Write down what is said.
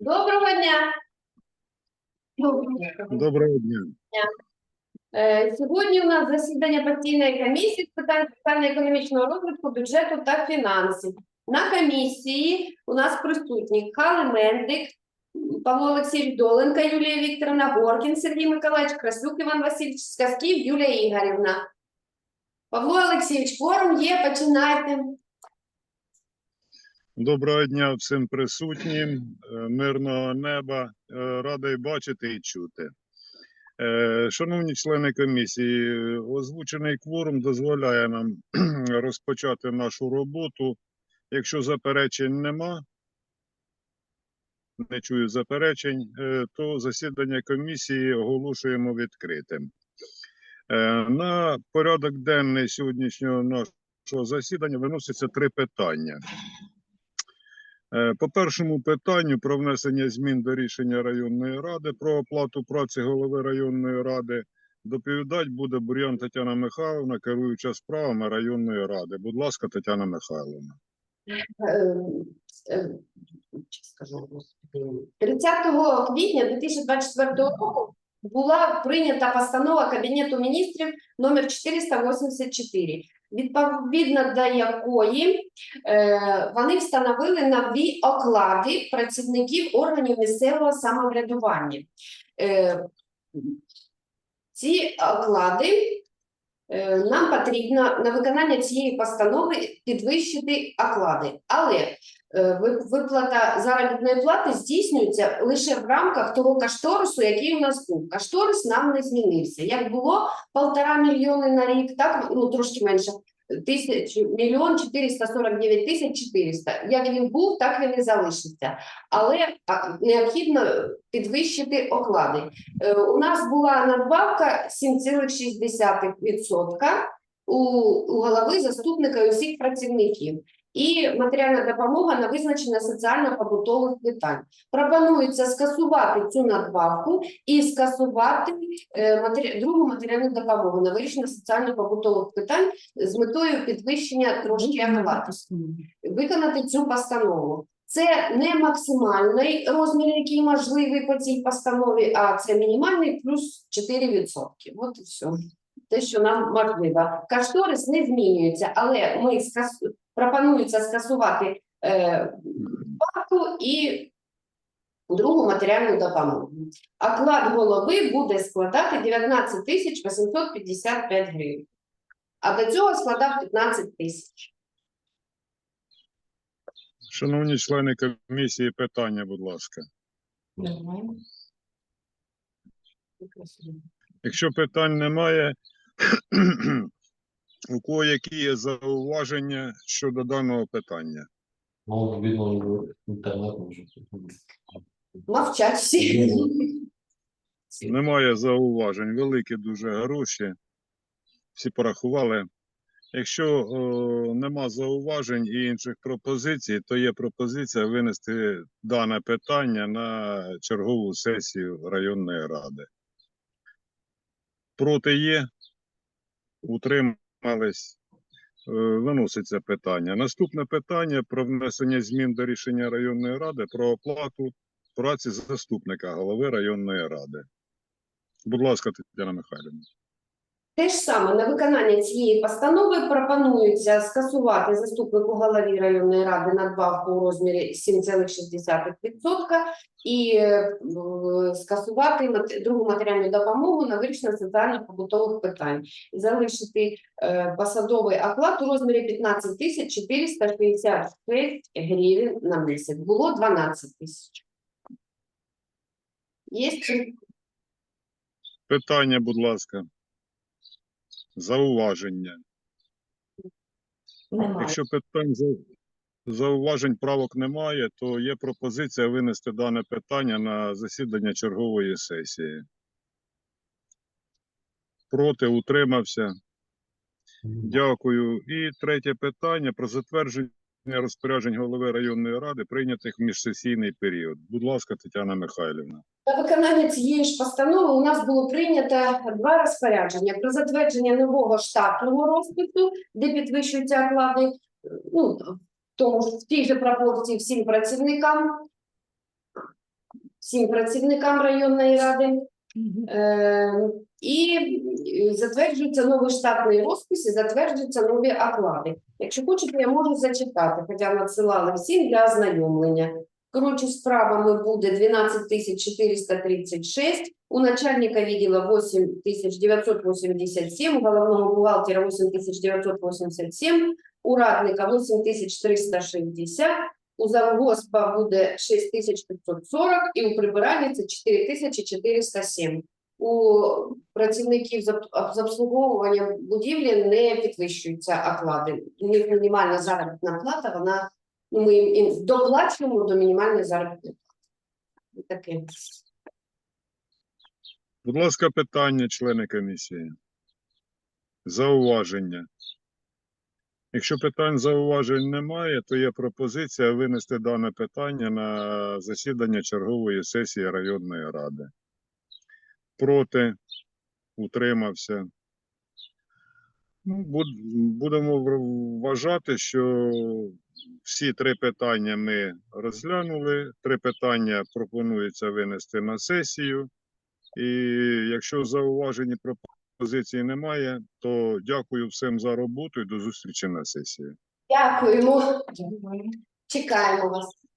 Доброго дня. Доброго дня. Е, Сьогодні у нас засідання постійної комісії з питань соціально-економічного розвитку, бюджету та фінансів. На комісії у нас присутні Хали Мендик, Павло Олексійович Доленка, Юлія Вікторовна, Горкін, Сергій Миколаївич, Красюк Іван Васильович, Сказків, Юлія Ігорівна. Павло Олексійович, форум є, починайте. Доброго дня всім присутнім, е, мирного неба, е, радий бачити і чути. Е, Шановні члени комісії, озвучений кворум дозволяє нам розпочати нашу роботу. Якщо заперечень нема, не чую заперечень, то засідання комісії оголошуємо відкритим. На порядок денний сьогоднішнього нашого засідання виноситься три питання. Е, По першому питанню про внесення змін до рішення районної ради про оплату праці голови районної ради доповідати буде Бур'ян Тетяна Михайловна, керуюча справами районної ради. Будь ласка, Тетяна Михайловна. Е, е, 30 квітня 2024 року була прийнята постанова Кабінету міністрів номер 484, відповідно до якої е, вони встановили нові оклади працівників органів місцевого самоврядування. Е, ці оклади Нам потрібно на виконання цієї постанови підвищити оклади, але е, ви- виплата заробітної плати здійснюється лише в рамках того кашторису, який у нас був. Кашторис нам не змінився. Як було полтора мільйони на рік, так ну трошки менше. Тисяч мільйон 449 тисяч 400. Як він був, так він і залишиться. Але необхідно підвищити оклади. Е, У нас була надбавка 7,6% у, у голови заступника і усіх працівників. І матеріальна допомога на визначення соціально-побутових питань. Пропонується скасувати цю надбавку і скасувати е, матері... другу матеріальну допомогу на вирішення соціально-побутових питань з метою підвищення трошки оплати виконати цю постанову. Це не максимальний розмір, який можливий по цій постанові, а це мінімальний плюс 4%. От і все. Те, що нам можливо. Кашторис не змінюється, але ми. Пропонується скасувати е, плату і другу матеріальну допомогу. Оклад голови буде складати 19 тисяч 855 гривень. А до цього складав 15 тисяч. Шановні члени комісії, питання, будь ласка. Якщо питань немає, у кого які є зауваження щодо даного питання? Ну. Мовчать всі. Немає зауважень. Великі дуже гроші. Всі порахували. Якщо о, нема зауважень і інших пропозицій, то є пропозиція винести дане питання на чергову сесію районної ради. Проти є, утримались, Е, виноситься питання. Наступне питання про внесення змін до рішення районної ради про оплату праці заступника голови районної ради. Будь ласка, Тетяна Михайлівна. Те ж саме на виконання цієї постанови пропонується скасувати заступнику голові районної ради надбавку у розмірі 7,6% і е, скасувати другу матеріальну допомогу на вирішення соціально-побутових питань. І залишити е, посадовий оклад у розмірі 15 тисяч 466 гривень на місяць. Було 12 тисяч. Є Питання, будь ласка. Зауваження. немає. Якщо питань зауважень правок немає, то є пропозиція винести дане питання на засідання чергової сесії. Проти утримався. Дякую. І третє питання про затвердження розпоряджень голови районної ради, прийнятих в міжсесійний період. Будь ласка, Тетяна Михайлівна. На виконання цієї ж постанови у нас було прийнято два розпорядження про затвердження нового штатного розпису, де підвищуються оклади, ну, тому в тій же пропорції всім працівникам всім працівникам районної ради. Е, І затверджується новий штатний розпис затверджуються нові оклади. Якщо хочете, я можу зачитати, хоча надсилали всім для ознайомлення. Коротше, справами буде 12 тисяч 436, у начальника відділа 8 тисяч 987, у головного бухгалтера 8 тисяч 987, у радника 8 тисяч 360, у завгоспа буде 6 тисяч 540 і у прибиральниці 4 тисячі 407. У працівників з обслуговування будівлі не підвищуються оклади. У них мінімальна заробітна плата, вона ми їм доплачуємо до мінімальної заробітної плати. Таке. Будь ласка, питання, члени комісії. Зауваження. Якщо питань зауважень немає, то є пропозиція винести дане питання на засідання чергової сесії районної ради. Проти, утримався. Ну, будемо вважати, що всі три питання ми розглянули. Три питання пропонується винести на сесію. І якщо зауважень і пропозицій немає, то дякую всім за роботу і до зустрічі на сесії. Дякуємо. Чекаємо вас.